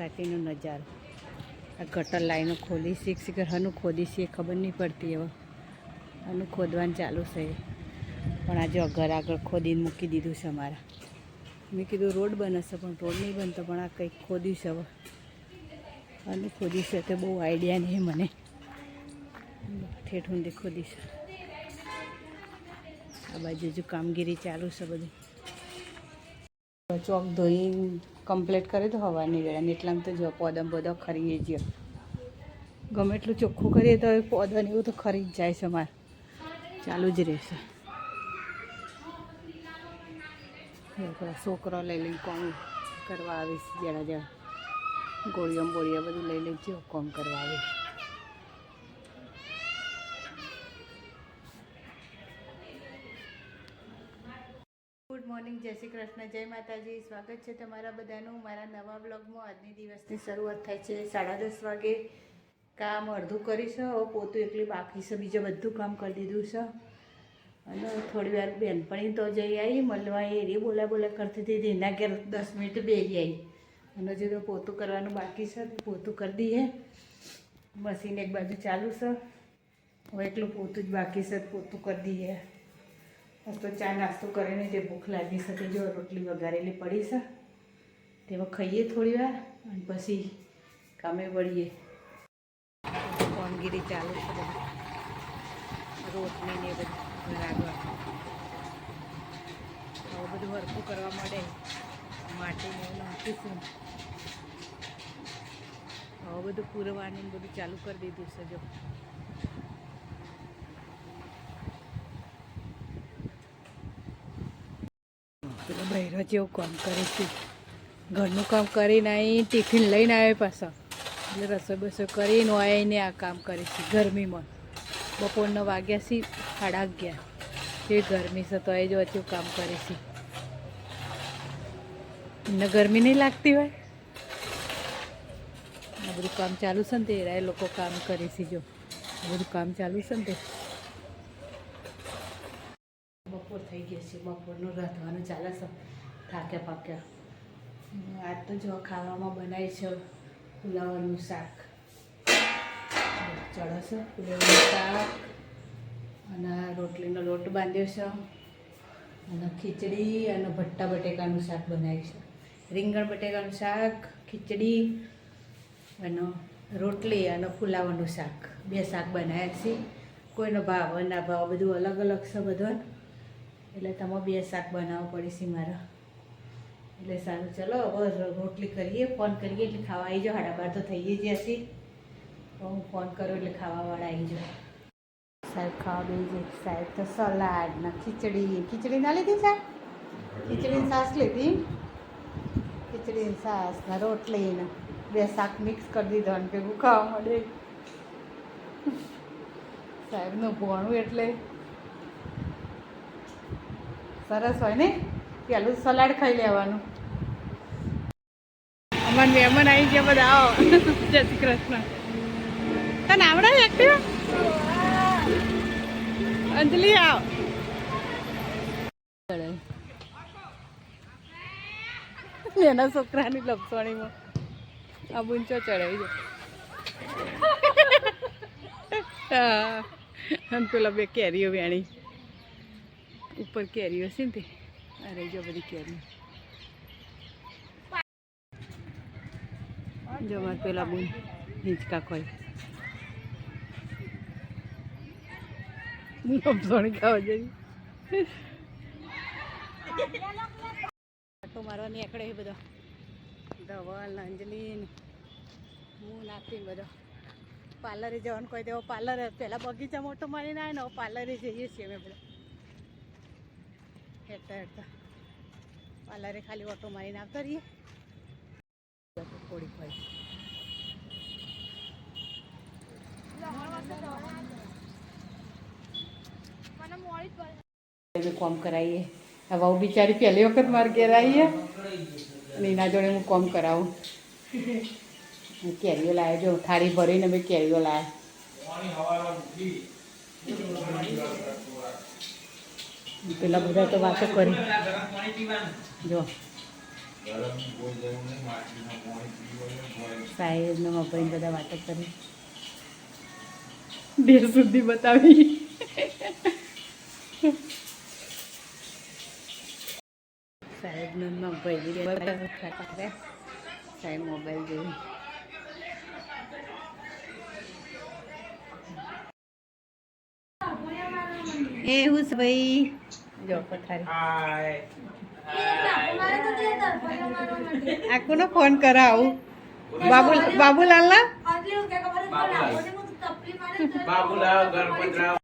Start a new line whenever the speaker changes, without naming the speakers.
સોસાયટીનો નજારો. આ ગટર લાઈનો ખોલી શીખ શીખર હનું ખોદી છે, ખબર નહીં પડતી હવે. હનું ખોદવાનું ચાલુ છે. પણ આજે ઘર આગળ ખોદીને મૂકી દીધું છે અમારા. મેં કીધું રોડ બનશે પણ રોડ નહીં બનતો, પણ આ કંઈક ખોદ્યું છે હવે. આનું ખોદી છે તે બહુ આઈડિયા નહીં મને. ઠેઠ ઊંધી ખોદી છે. આ બાજુ હજુ કામગીરી ચાલુ છે બધી. ચોક ધોઈ કમ્પ્લીટ કરી તો હવાની વેળા, ને એટલામાં તો જો પોદમ બધો ખરી જ ગમે એટલું ચોખ્ખું કરીએ તો પોદન એવું તો ખરી જ જાય છે મારે ચાલુ જ રહેશે. છોકરો લઈ લઈને કોમ કરવા આવીશ જરા જરા ગોળીઓ બોળીઓ બધું લઈ લઈ જો કોમ કરવા આવીશ. મોર્નિંગ, જય શ્રી કૃષ્ણ, જય માતાજી. સ્વાગત છે તમારા બધાનું મારા નવા બ્લોગમાં આજની દિવસની શરૂઆત થાય છે સાડા દસ વાગે. કામ અડધું કરીશ હવે પોતું એકલી બાકી છે. બીજું બધું કામ કરી દીધું છે. અને થોડી વાર બેનપણી તો જઈ આવી મળવા એ બોલા બોલા કરતી હતી. એના ઘેર દસ મિનિટ બેસી આવી અને હજુ તો પોતું કરવાનું બાકી છે પોતું કરી દઈએ. મશીન એક બાજુ ચાલુ છે. હવે એટલું પોતું જ બાકી છે પોતું કરી દઈએ. તો ચા નાસ્તો કરીને જે ભૂખ લાગી શકે જો રોટલી વઘારેલી પડી છે, તેમાં ખાઈએ થોડી વાર અને પછી કામે વળીએ. કોનગીરી ચાલુ છે રોટલી ને બધું રાગવા હવે બધું હરકું કરવા માટે માટીને એવું નાખીશું. હવે બધું પૂરવાનું બધું ચાલુ કરી દીધું છે જો પેલો બહેરો જેવું કામ કરે છે. ઘરનું કામ કરીને અહીં ટિફિન લઈને આવે પાછા. એટલે રસોઈ બસોઈ કરીને આવીને આ કામ કરે છે ગરમીમાં. બપોરના વાગ્યા છે સાડા અગિયાર. એ ગરમી છે તો એ જો હજુ કામ કરે છે. એમને ગરમી નહીં લાગતી હોય? આ બધું કામ ચાલુ છે ને તે, એ લોકો કામ કરે છે જો. બધું કામ ચાલુ છે ને તે? થઈ ગયો છે, બપોરનું રાંધવાનું. ચાલે છે થાક્યા પાક્યા. આજ તો જો ખાવામાં બનાવી છે પુલાવાનું શાક. ચડશે પુલાવાનું શાક અને રોટલીનો લોટ બાંધ્યો છે. અને ખીચડી અને ભટ્ટા બટેકાનું શાક બનાવ્યું છે. રીંગણ બટેકાનું શાક, ખીચડી અને રોટલી અને ફુલાવાનું શાક. બે શાક બનાવ્યા છે. કોઈનો ભાવ ના ભાવ, બધું અલગ અલગ છે બધું એટલે તમે બે શાક બનાવવું પડે છે મારા. એટલે સારું, ચલો, હવે રોટલી કરીએ ફોન કરીએ, એટલે ખાવા આવી જાઓ. સાડા બાર તો થઈ જ હશે હું ફોન કરું એટલે ખાવાવાળા આવી જાઓ. સાહેબ, ખાવા બે જાય. સાહેબ તો સલાડ ને ખીચડી. ખીચડી ના લીધી સાહેબ? ખીચડીની સાસ લીધી? ખીચડીની સાસ ને રોટલી ને બે શાક મિક્સ કરી દીધો અને ભેગું ખાવા મળે સાહેબનું ભણવું એટલે સરસ હોય ને? પેલું સલાડ ખાઈ લેવાનું. અમારા મહેમાન આવી ગયા બધા, આવો. જય શ્રી કૃષ્ણ. તને આવડે એક્ટિવ અંજલિ, આવ. એના છોકરાની લપસણીમાં. આ બુંચો ચડાવી જાય પેલા બે કેરીઓ વેણી. ઉપર કેરીઓ છે ને તે અરે જો બધી કેરીઓ જો મારે પેલા બુન હિંચકા જઈ આટો મારવા નીકળે એ બધો ધવલ અંજલિ હું નાખી બધો પાર્લરે જવાનું કોઈ દેવો પાર્લર પહેલાં બગીચા મોટો મારીને આવે ને પાર્લરે જઈએ છીએ અમે બધા હેરતા હેરતા પાર્લરે ખાલી ઓટો મારીને આવતા રહીએ. થોડીક ભાઈ કોમ કરાવીએ હવે હું બિચારી પહેલી વખત મારે ઘેર આવીએ અને એના જોડે હું કોમ કરાવું. કેરીઓ લાવે જો થાળી ભરીને મેં કેરીઓ લાવ્યા. પેલા બધા તો વાતો કરી. જો. સાહેબ ને બધા વાતો કરી. દેર સુધી બતાવી. સાહેબ ને મભાઈ સાહેબ મોબાઈલ જોઈ. એ હું ભાઈ જો પથારી. આખુનો ફોન કરાવું બાબુ બાબુલાલ. ના
બાબુલાલ ગણપતરાવ.